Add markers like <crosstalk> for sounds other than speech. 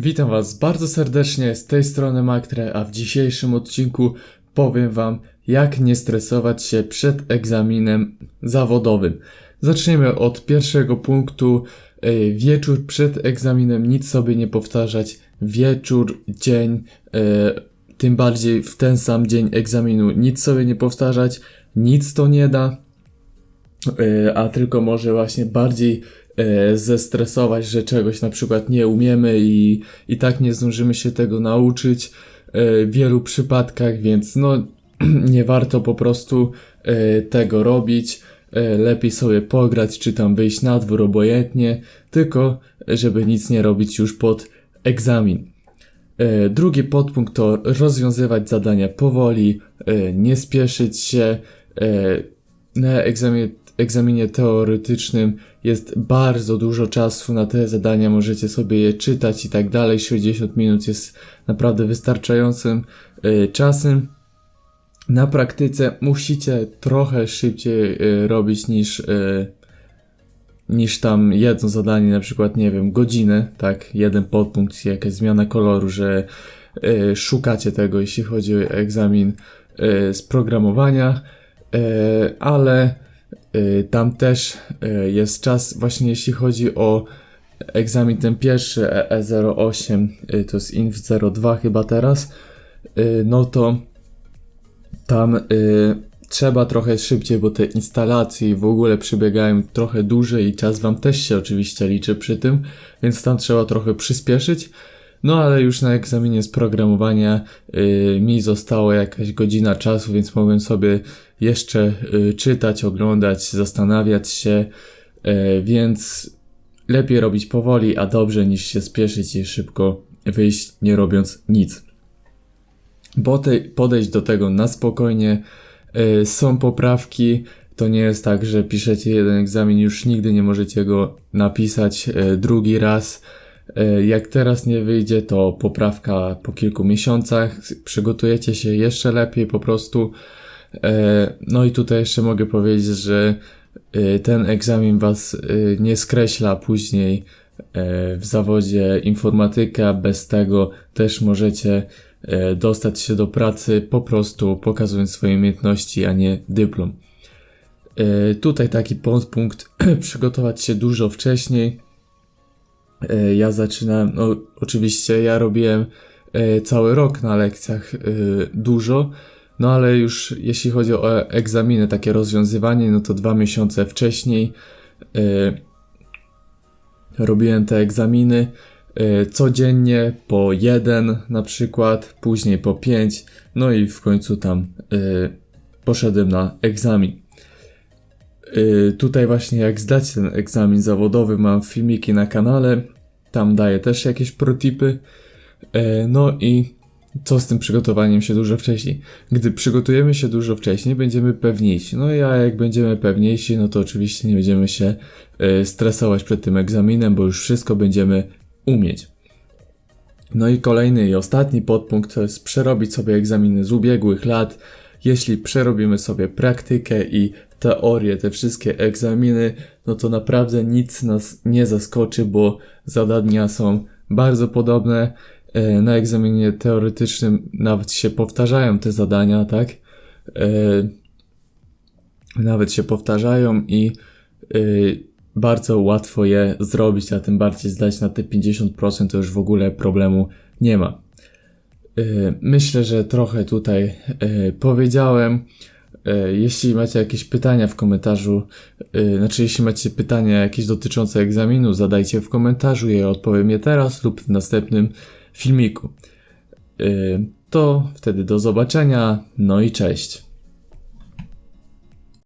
Witam Was bardzo serdecznie z tej strony Maktre, a w dzisiejszym odcinku powiem Wam, jak nie stresować się przed egzaminem zawodowym. Zaczniemy od pierwszego punktu. Yy, Wieczór przed egzaminem, nic sobie nie powtarzać. Wieczór, dzień, yy, tym bardziej w ten sam dzień egzaminu, nic sobie nie powtarzać, nic to nie da. E, a tylko może właśnie bardziej e, zestresować, że czegoś na przykład nie umiemy i, i tak nie zdążymy się tego nauczyć e, w wielu przypadkach, więc no <clears throat> nie warto po prostu e, tego robić. E, Lepiej sobie pograć, czy tam wyjść na dwór obojętnie, tylko żeby nic nie robić już pod egzamin. E, Drugi podpunkt to rozwiązywać zadania powoli, e, nie spieszyć się. e, Na egzaminie, egzaminie teoretycznym jest bardzo dużo czasu na te zadania, możecie sobie je czytać i tak dalej. 60 minut jest naprawdę wystarczającym e, czasem. Na praktyce musicie trochę szybciej e, robić niż e, niż tam jedno zadanie, na przykład, nie wiem, godzinę, tak, jeden podpunkt, jakaś zmiana koloru, że y, szukacie tego, jeśli chodzi o egzamin y, z programowania, y, ale y, tam też y, jest czas, właśnie jeśli chodzi o egzamin ten pierwszy, E- E08, y, to jest INF 02 chyba teraz, y, no to tam y, trzeba trochę szybciej, bo te instalacje w ogóle przebiegają trochę dłużej i czas wam też się oczywiście liczy przy tym, więc tam trzeba trochę przyspieszyć. No ale już na egzaminie z programowania y, mi została jakaś godzina czasu, więc mogłem sobie jeszcze y, czytać, oglądać, zastanawiać się, y, więc lepiej robić powoli, a dobrze niż się spieszyć i szybko wyjść nie robiąc nic. Botej- podejść do tego na spokojnie. Y, Są poprawki. To nie jest tak, że piszecie jeden egzamin, już nigdy nie możecie go napisać y, drugi raz. Y, Jak teraz nie wyjdzie, to poprawka po kilku miesiącach. Przygotujecie się jeszcze lepiej po prostu. Y, No i tutaj jeszcze mogę powiedzieć, że y, ten egzamin was nie skreśla później w zawodzie informatyka. Bez tego też możecie e, dostać się do pracy po prostu pokazując swoje umiejętności, a nie dyplom. E, Tutaj taki podpunkt, <clears throat> przygotować się dużo wcześniej. E, Ja zaczynałem, no oczywiście ja robiłem e, cały rok na lekcjach e, dużo, no ale już jeśli chodzi o egzaminy, takie rozwiązywanie, no to dwa miesiące wcześniej robiłem te egzaminy codziennie po jeden na przykład, później po pięć, no i w końcu tam poszedłem na egzamin. E, Tutaj właśnie jak zdać ten egzamin zawodowy mam filmiki na kanale, tam daję też jakieś protipy. E, No i co z tym przygotowaniem się dużo wcześniej? Gdy przygotujemy się dużo wcześniej, będziemy pewniejsi. No i a jak będziemy pewniejsi, no to oczywiście nie będziemy się e, stresować przed tym egzaminem, bo już wszystko będziemy umieć. No i kolejny i ostatni podpunkt to jest przerobić sobie egzaminy z ubiegłych lat. Jeśli przerobimy sobie praktykę i teorię, te wszystkie egzaminy, no to naprawdę nic nas nie zaskoczy, bo zadania są bardzo podobne. E, Na egzaminie teoretycznym nawet się powtarzają te zadania, tak? E, Nawet się powtarzają i e, bardzo łatwo je zrobić, a tym bardziej zdać na te 50% to już w ogóle problemu nie ma. Y, Myślę, że trochę tutaj y, powiedziałem. Y, Jeśli macie jakieś pytania w komentarzu, znaczy jeśli macie pytania jakieś dotyczące egzaminu, zadajcie w komentarzu, ja odpowiem je teraz lub w następnym filmiku. To wtedy do zobaczenia, no i cześć.